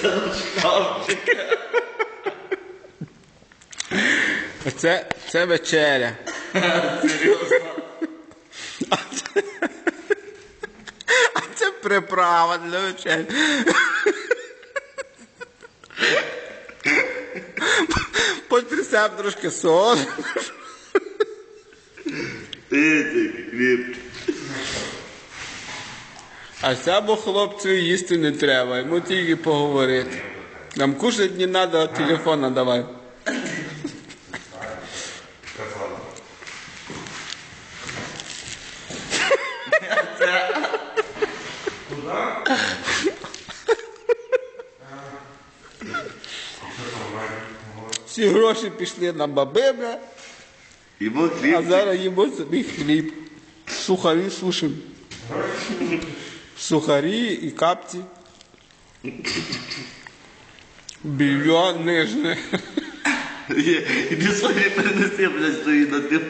Красавчик. Це, це вечеря. Серйозно. А це приправа для вечері. Потрясав трошки сон. Ти тільки хліб. А цьому хлопцю їсти не треба, йому тільки поговорити. Нам кушати не треба, телефон давай. Всі гроші пішли на Йому а зараз їмо собі хліб. Сухарі сушимо. Сухарі і капці. Більйон нижне. Іди собі принеси, блядь, свої на тим.